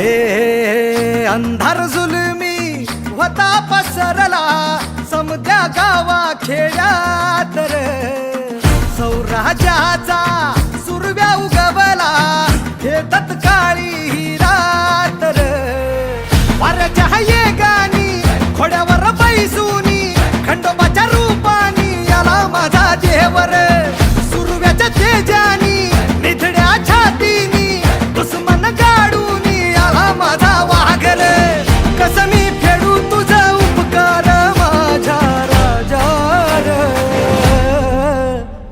हे अंधार जुलमी होता पसरला. समद्या गावा खेड्यात रे. सौराजाचा सुरव्या उगवला. हे तत्काळी ही रात रे. गाणी खोड्यावर बैसूनी खंडोबाच्या रूपानी याला माझा देवर